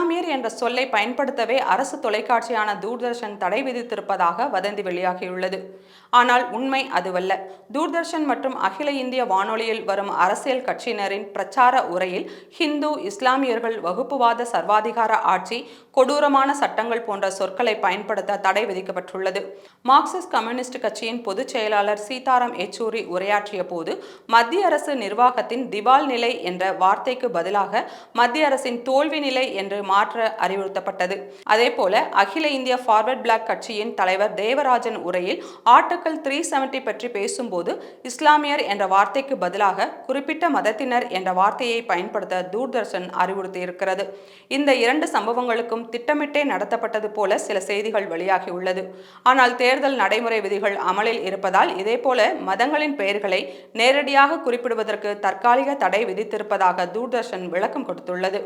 இஸ்லாமியர் என்ற சொல்லை பயன்படுத்தவே அரசு தொலைக்காட்சியான தூர்தர்ஷன் தடை விதித்திருப்பதாக வதந்தி வெளியாகியுள்ளது. ஆனால் உண்மை அதுவல்ல. தூர்தர்ஷன் மற்றும் அகில இந்திய வானொலியில் வரும் அரசியல் கட்சியினரின் பிரச்சார உரையில் ஹிந்து இஸ்லாமியர்கள் வகுப்புவாத சர்வாதிகார ஆட்சி கொடூரமான சட்டங்கள் போன்ற சொற்களை பயன்படுத்த தடை விதிக்கப்பட்டுள்ளது. மார்க்சிஸ்ட் கம்யூனிஸ்ட் கட்சியின் பொதுச் செயலாளர் சீதாராம் யெச்சூரி உரையாற்றிய போது மத்திய அரசு நிர்வாகத்தின் திவால் நிலை என்ற வார்த்தைக்கு பதிலாக மத்திய அரசின் தோல்வி நிலை என்று மாற்ற அறிவுறுத்தப்பட்டது. அதேபோல அகில இந்திய ஃபார்வர்ட் பிளாக் கட்சியின் தலைவர் தேவராஜன் உரையில் ஆர்டிக்கல் த்ரீ செவன்டி பற்றி பேசும்போது இஸ்லாமியர் என்ற வார்த்தைக்கு பதிலாக குறிப்பிட்ட மதத்தினர் என்ற வார்த்தையை பயன்படுத்த தூர்தர்ஷன் அறிவுறுத்தியிருக்கிறது. இந்த இரண்டு சம்பவங்களுக்கும் திட்டமிட்டே நடத்தப்பட்டது போல சில செய்திகள் வெளியாகியுள்ளது. ஆனால் தேர்தல் நடைமுறை விதிகள் அமலில் இருப்பதால் இதேபோல மதங்களின் பெயர்களை நேரடியாக குறிப்பிடுவதற்கு தற்காலிக தடை விதித்திருப்பதாக தூர்தர்ஷன் விளக்கம் கொடுத்துள்ளது.